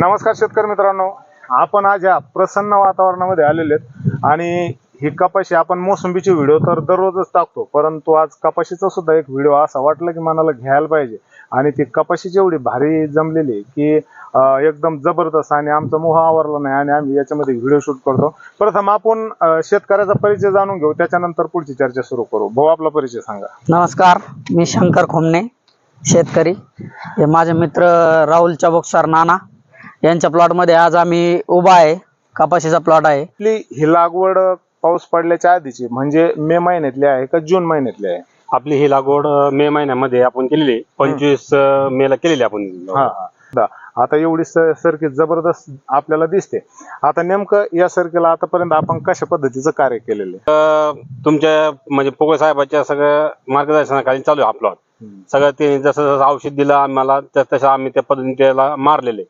नमस्कार शेतकरी मित्रांनो. आपण आज या प्रसन्न वातावरणामध्ये आलेले आहेत. आणि ही कपाशी आपण मोसंबीची व्हिडिओ तर दररोजच टाकतो. परंतु आज कपाशीचा सुद्धा एक व्हिडिओ असा वाटला की मनाला घ्यायला पाहिजे. आणि ती कपाशीची एवढी भारी जमलेली आहे की एकदम जबरदस्त आणि आमचा मोह आवरला नाही आणि आम्ही याच्यामध्ये व्हिडिओ शूट करतो. प्रथम आपण शेतकऱ्याचा परिचय जाणून घेऊ. त्याच्यानंतर पुढची चर्चा सुरू करू. भाऊ आपला परिचय सांगा. नमस्कार. मी शंकर खोमने शेतकरी. हे माझे मित्र राहुल चबोकसर नाना. यांच्या प्लॉटमध्ये आज आम्ही उभा आहे. कपाशीचा प्लॉट आहे. आपली ही लागवड पाऊस पडल्याच्या आधीची म्हणजे मे महिन्यातली आहे का जून महिन्यातली आहे? आपली ही लागवड अं, मे महिन्यामध्ये आपण केलेली आहे. पंचवीस अं, मे ला केलेली आपण. हा हा. आता एवढी सर्किट जबरदस्त आपल्याला दिसते. आता नेमकं या सर्किटला आतापर्यंत आपण कशा पद्धतीचं कार्य केलेलं आहे? तुमच्या म्हणजे पोगळे साहेबाच्या सगळं मार्गदर्शनाखाली चालू आहे आपलं सगळं ते जसं जसं औषध दिलं आम्हाला त्या तसं आम्ही त्या पद्धतीने त्याला मारलेले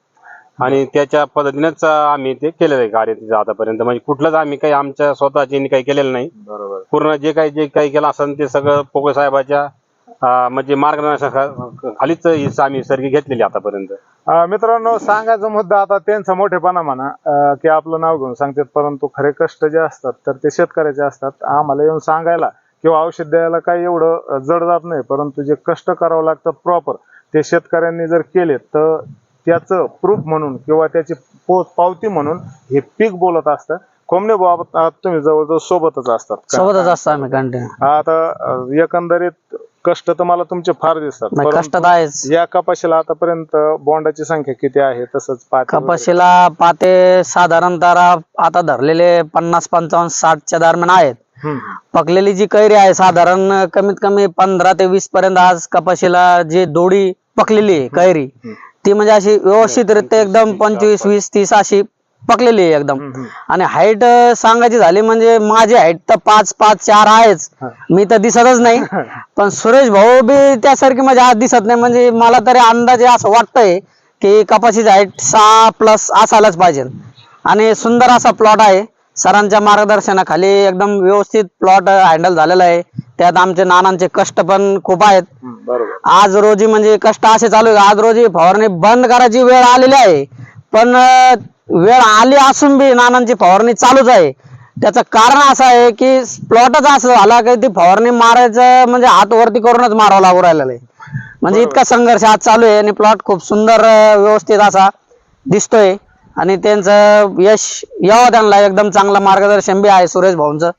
आणि त्याच्या पद्धतीनेच आम्ही ते केलेलं आहे कार्य तिचं आतापर्यंत. म्हणजे कुठलंच आम्ही काही आमच्या स्वतःचे काही केलेलं नाही. बरोबर. पूर्ण जे काही जे काही केलं असेल ते सगळं पोगळे साहेबाच्या अं, म्हणजे मार्गदर्शनाखालीच ही आम्ही सर्गी घेतलेली आतापर्यंत. अं, मित्रांनो सांगायचा मुद्दा आता त्यांचा मोठेपणा म्हणा अं, की आपलं नाव घेऊन सांगतात परंतु खरे कष्ट जे असतात तर ते शेतकऱ्याचे असतात. आम्हाला येऊन सांगायला किंवा औषध द्यायला काही एवढं अं, जड जात नाही परंतु जे कष्ट करावं लागतं प्रॉपर ते शेतकऱ्यांनी जर केले तर त्याचं प्रूफ म्हणून किंवा त्याची पो पावती म्हणून हे पीक बोलत असतं कोंबणे बाबा तुम्ही जवळजवळ सोबतच असतात? सोबतच असतो आम्ही कंटिन्यू आता एकंदरीत कष्ट तर मला तुमचे फार दिसतात नाही परंतु कष्टात आहेच या कपाशीला आतापर्यंत बॉन्डाची संख्या किती आहे तसंच पाती वगैरे. कपाशीला पाते साधारणतः आता धरलेले पन्नास पंचावन्न साठच्या दरम्यान आहेत हम्म. पकलेली जी कैरी आहे साधारण कमीत कमी पंधरा ते वीस पर्यंत आज कपाशीला जी दोडी पकलेली आहे कैरी ती म्हणजे अशी व्यवस्थितरित्या एकदम पंचवीस वीस तीस अशी पकलेली आहे एकदम. आणि हाईट सांगायची झाली म्हणजे माझी हाईट तर पाच पाच चार आहेच. मी तर दिसतच नाही. पण सुरेश भाऊ बी त्यासारखी म्हणजे आज दिसत नाही. म्हणजे मला तरी अंदाजे असं वाटतंय की कपाशीची हाईट सहा प्लस असायलाच पाहिजे. आणि सुंदर असा प्लॉट आहे. सरांच्या मार्गदर्शनाखाली एकदम व्यवस्थित प्लॉट हँडल झालेला आहे. त्यात आमचे नानांचे कष्ट पण खूप आहेत. बरोबर. आज रोजी म्हणजे कष्ट असे चालू आहे आज रोजी फवारणी बंद करायची वेळ आलेली आहे. पण अं, वेळ आली असून बी नानांची फवारणी चालूच आहे. त्याचं कारण असं आहे की प्लॉटच असं झाला की ती फवारणी मारायचं म्हणजे हात वरती करूनच मारावं लागू राहिलेलं आहे. म्हणजे इतका संघर्ष आज चालू आहे आणि प्लॉट खूप सुंदर अं, व्यवस्थित असा दिसतोय. आणि त्यांचं यश यावं त्यांना. एकदम चांगलं मार्गदर्शन बी आहे सुरेश भाऊंचं.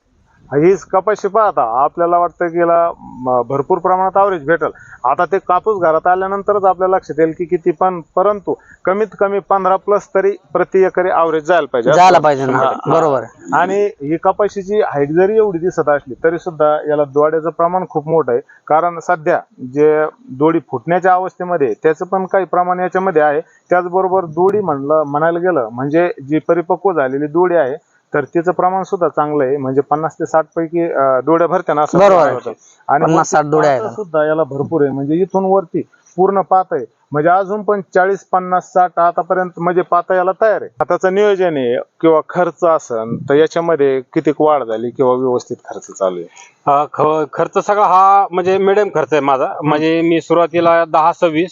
हीच कपाशी पाहता आपल्याला वाटतं की याला भरपूर प्रमाणात आवरेज भेटल. आता ते कापूस घरात आल्यानंतरच आपल्या लक्षात येईल की किती पण परंतु कमीत कमी पंधरा प्लस तरी प्रति एकरी आवरेज जायला पाहिजे. जायला पाहिजे. बरोबर. आणि ही कपाशीची हाईट जरी एवढी दिसत असली तरी सुद्धा याला दोड्याचं प्रमाण खूप मोठं आहे. कारण सध्या जे दोडी फुटण्याच्या अवस्थेमध्ये त्याचं पण काही प्रमाण याच्यामध्ये आहे. त्याचबरोबर दोडी म्हणलं म्हणायला गेलं म्हणजे जी परिपक्व झालेली दोडी आहे तर तिचं प्रमाण सुद्धा चांगलं आहे. म्हणजे पन्नास ते साठ पैकी अं, दोड्या भरत्या असं बरोबर. आणि 50-60 वरती दोड्या पातं आहेत. सुद्धा याला भरपूर आहे. म्हणजे इथून वरती पूर्ण पात आहे. म्हणजे अजून पण चाळीस पन्नास साठ आतापर्यंत म्हणजे पाता याला तयार आहे. आताचं नियोजन आहे किंवा खर्च असन तर याच्यामध्ये किती वाढ झाली किंवा व्यवस्थित खर्च चालू आहे? ख- खर्च सगळा हा म्हणजे मिडियम खर्च आहे माझा. म्हणजे मी सुरुवातीला दहा सव्वीस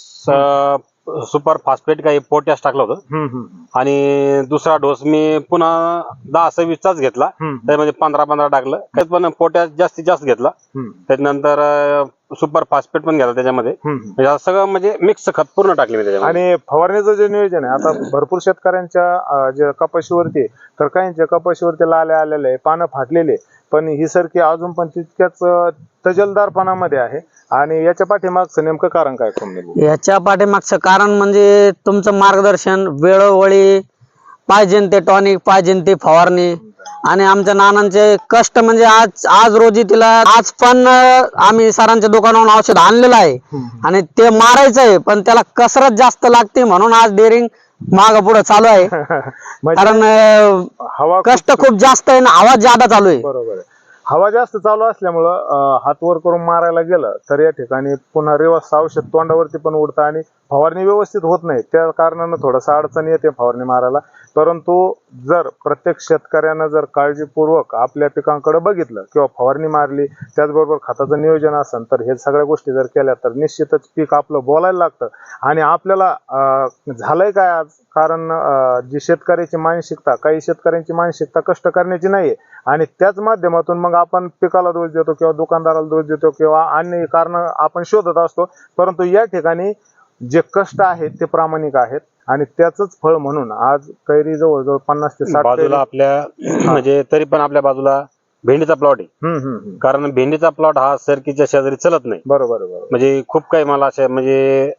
सुपर फॉस्फेट काही पोटॅश टाकलं होतं. हम्म, हम्म, आणि दुसरा डोस मी पुन्हा दहा सव्वीसचाच घेतला. हम्म, त्यामध्ये पंधरा पंधरा टाकलं. त्यात पण पोटॅश जास्तीत जास्त घेतला. हम्म, त्याच्यानंतर सुपर फॉस्फेट पण घेतला त्याच्यामध्ये. हम्म. म्हणजे असं सगळं म्हणजे मिक्स खत पूर्ण टाकले मी त्याच्यामध्ये. आणि फवारणीचं जे नियोजन आहे आता भरपूर शेतकऱ्यांच्या अं, जे कपाशीवरती आहे, तर काहींच्या कपाशीवरती लाले आलेले आहे पानं फाटलेले आहे. पण ही सरकी अजून पण तितक्याच अं, तजलदारपणामध्ये आहे. आणि याच्या पाठीमागचं नेमकं कारण काय कमी याच्या पाठीमागचं कारण म्हणजे तुमचं मार्गदर्शन वेळोवेळी पाहिजे ते टॉनिक पाहिजे ते फवारणी. आणि आमच्या नानांचे कष्ट म्हणजे आज आज रोजी तिला आज पण आम्ही सरांच्या दुकानावरून औषध आणलेलं आहे. आणि ते मारायचं आहे पण त्याला कसरत जास्त लागते म्हणून आज डेअरिंग माग पुढे चालू आहे. म्हणजे कारण हवा कष्ट खूप जास्त आहे ना आवाज जादा चालू आहे. बरोबर आहे. हवा जास्त चालू असल्यामुळं अं, हात वर करून मारायला गेलं तर या ठिकाणी पुन्हा रिवर्स औषध तोंडावरती पण उडतं आणि फवारणी व्यवस्थित होत नाही. त्या कारणानं थोडंसं अडचण येते फवारणी मारायला. परंतु जर प्रत्येक शेतकऱ्यानं जर काळजीपूर्वक आपल्या पिकांकडे बघितलं किंवा फवारणी मारली त्याचबरोबर खताचं नियोजन असेल तर हे सगळ्या गोष्टी जर केल्या तर निश्चितच पीक आपलं बोलायला लागतं. आणि आपल्याला झालंय काय आज? कारण जी शेतकऱ्याची मानसिकता काही शेतकऱ्यांची मानसिकता कष्ट करण्याची नाहीये. आणि त्याच माध्यमातून मग आपण पिकाला दोष देतो किंवा दुकानदाराला दोष देतो किंवा अन्य कारण आपण शोधत असतो. परंतु या ठिकाणी जे कष्ट आहेत ते प्रामाणिक आहेत. आणि त्याच फळ म्हणून आज कैरी जवळजवळ पन्नास ते साठ बाजूला आपल्या म्हणजे तरी पण आपल्या बाजूला भेंडीचा प्लॉट आहे. कारण भेंडीचा प्लॉट हा सरकीच्या शेजारी चलत नाही. बरोबर म्हणजे खूप काही मला असे म्हणजे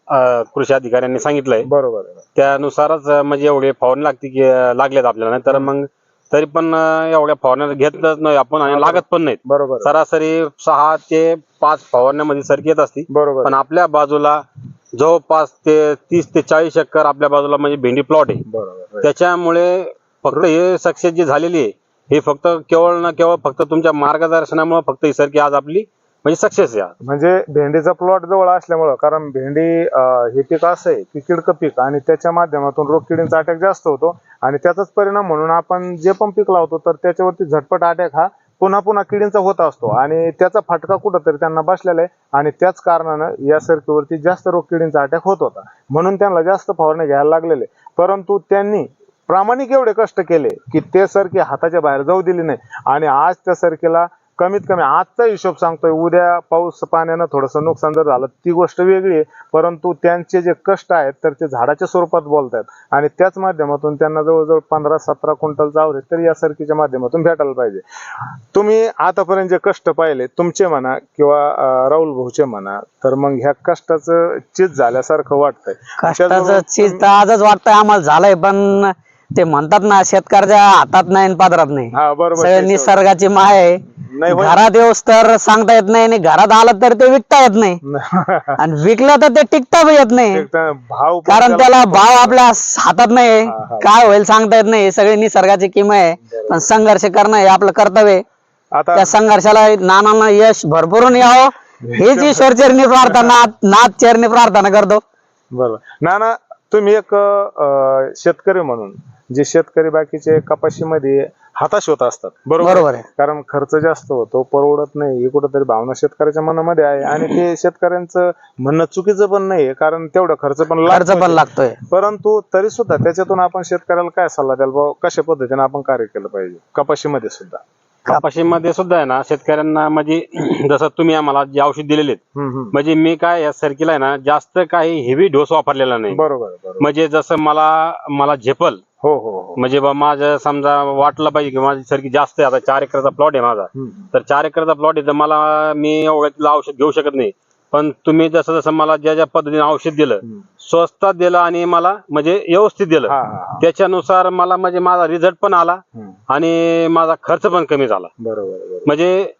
कृषी अधिकाऱ्यांनी सांगितलंय. बरोबर. त्यानुसारच म्हणजे एवढे फवारणी लागते की लागलेत आपल्याला. नाही तर मग तरी पण एवढ्या फवारण्या घेतच नाही आपण आणि लागत पण नाहीत बरोबर. सरासरी सहा ते पाच फवारण्यामध्ये सरकी येत असती बरोबर पण. आपल्या बाजूला जवळपास ते तीस ते चाळीस एकर आपल्या बाजूला म्हणजे भेंडी प्लॉट आहे बरोबर. त्याच्यामुळे फक्त हे सक्सेस जी झालेली आहे हे फक्त केवळ ना केवळ फक्त तुमच्या मार्गदर्शनामुळे फक्त ही सरकी आज आपली म्हणजे सक्सेस आहे आज. म्हणजे भेंडीचा प्लॉट जवळ असल्यामुळं कारण भेंडी अं, हे पीक असं आहे की किडकं पीक आणि त्याच्या माध्यमातून रोगकिडींचा अटॅक जास्त होतो आणि त्याचाच परिणाम म्हणून आपण जे पण पीक लावतो तर त्याच्यावरती झटपट अटॅक हा पुन्हा पुन्हा किडींचा होत असतो. आणि त्याचा फटका कुठंतरी त्यांना बसलेला आहे. आणि त्याच कारणानं या सरकीवरती जास्त रोग किडींचा अटॅक होत होता. म्हणून त्यांना जास्त फवारणी घ्यायला लागलेले परंतु त्यांनी प्रामाणिक एवढे कष्ट केले की ते सरकी हाताच्या बाहेर जाऊ दिली नाही. आणि आज त्या सरकीला कमीत कमी आजचा हिशोब सांगतोय. उद्या पाऊस पाण्यानं थोडंसं नुकसान जर झालं ती गोष्ट वेगळी आहे. परंतु त्यांचे जे कष्ट आहेत तर ते झाडाच्या स्वरूपात बोलतात आणि त्याच माध्यमातून त्यांना जवळजवळ पंधरा सतरा क्विंटलचा आवरेज तर या सरकीच्या माध्यमातून भेटायला पाहिजे. तुम्ही आतापर्यंत जे कष्ट पाहिले तुमचे म्हणा किंवा राहुल भाऊचे म्हणा तर मग ह्या कष्टाचं चीज झाल्यासारखं वाटतंय. कष्टाचं चीज तर आजच वाटतंय आम्हाला झालंय पण ते म्हणतात ना शेतकऱ्याच्या हातात नाही पादरात नाही. हा बरोबर. निसर्गाची माय आहे. नाही होय. घरात येऊस तर सांगता येत नाही आणि घरात आलं तर ते विकता येत नाही. आणि विकलं तर ते टिकता पण येत नाही. भाव पण कारण त्याला भाव आपल्या हातात नाही. हा, हा. काय होईल सांगता येत नाही. हे सगळी निसर्गाची किम आहे. पण संघर्ष करणं हे आपलं कर्तव्य आहे. आता त्या संघर्षाला नानांना यश भरभरून यावं हीच ईश्वर चरणी प्रार्थना नाथ चरणी प्रार्थना करतो. बरोबर. नाना तुम्ही एक अं, शेतकरी म्हणून जे शेतकरी बाकीचे कपाशीमध्ये हताश होत असतात. बरोबर आहे. कारण खर्च जास्त होतो परवडत नाही ही कुठंतरी भावना शेतकऱ्याच्या मनामध्ये आहे. आणि ते शेतकऱ्यांचं म्हणणं चुकीचं पण नाहीये कारण तेवढा खर्च पण खर्च पण आहे. लागतोय. परंतु तरी सुद्धा त्याच्यातून आपण शेतकऱ्याला काय सल्ला द्याल बाबा कशा पद्धतीने आपण कार्य केलं पाहिजे? कपाशीमध्ये सुद्धा. कपाशीमध्ये सुद्धा आहे ना शेतकऱ्यांना म्हणजे जसं तुम्ही आम्हाला जे औषध दिलेले. म्हणजे मी काय या सरकीला आहे ना जास्त काही हेवी डोस वापरलेला नाही. बरोबर म्हणजे जसं मला मला झेपल हो हो हो म्हणजे बा माझं समजा वाटलं पाहिजे की माझी सरकी जास्त आहे आता चार एकरचा प्लॉट आहे माझा हम्म. तर चार एकरचा प्लॉट आहे तर मला मी एवढं तिला औषध घेऊ शकत नाही पण तुम्ही जसं जसं मला ज्या ज्या पद्धतीने औषध दिलं हम्म. स्वस्तात दिलं आणि मला म्हणजे व्यवस्थित दिलं हा हा हा. त्याच्यानुसार मला म्हणजे माझा रिझल्ट पण आला हम्म. आणि माझा खर्च पण कमी झाला बरोबर म्हणजे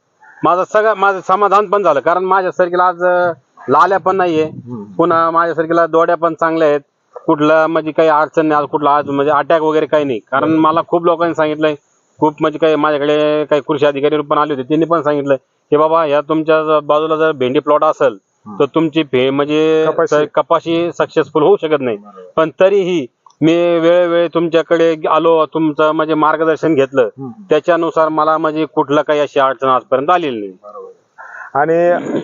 माझं सगळं माझं समाधान पण झालं कारण माझ्या सारखीला आज अं, लाल्या पण नाहीये हम्म. पुन्हा माझ्या सारखीला दोड्या पण चांगल्या आहेत कुठलं म्हणजे काही अडचण नाही आज कुठला आज म्हणजे अटॅक वगैरे काही नाही कारण मला खूप लोकांनी सांगितलंय खूप म्हणजे काही माझ्याकडे काही कृषी अधिकारी पण आले होते त्यांनी पण सांगितलं की बाबा या तुमच्या बाजूला जर भेंडी प्लॉट असेल तर तुमची फे म्हणजे कपाशी. कपाशी सक्सेसफुल होऊ शकत नाही. पण तरीही मी वेळोवेळी तुमच्याकडे आलो तुमचं म्हणजे मार्गदर्शन घेतलं. त्याच्यानुसार मला म्हणजे कुठलं काही अशी अडचण आजपर्यंत आलेली नाही आणि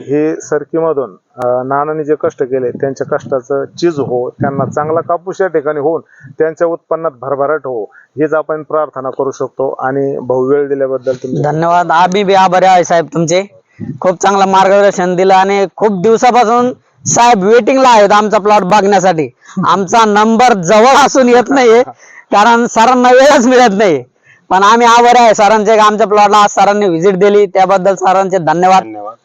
हे सरकीमधून नानांनी जे कष्ट केले त्यांच्या कष्टाचं चीज हो त्यांना चांगला कापूस या ठिकाणी होऊन त्यांच्या उत्पन्नात भरभराट हो हेच आपण प्रार्थना करू शकतो. आणि भाऊ वेळ दिल्याबद्दल तुम्ही धन्यवाद. आम्ही बी आभारी आहे साहेब तुमचे. खूप चांगलं मार्गदर्शन दिलं आणि खूप दिवसापासून साहेब वेटिंगला आहेत आमचा प्लॉट बघण्यासाठी. आमचा नंबर जवळ असून येत नाहीये कारण सरांना वेळच मिळत नाही. पण आम्ही आभारी आहे. सरांचे आमच्या प्लॉटला आज सरांनी व्हिजिट दिली. त्याबद्दल सरांचे धन्यवाद. धन्यवाद.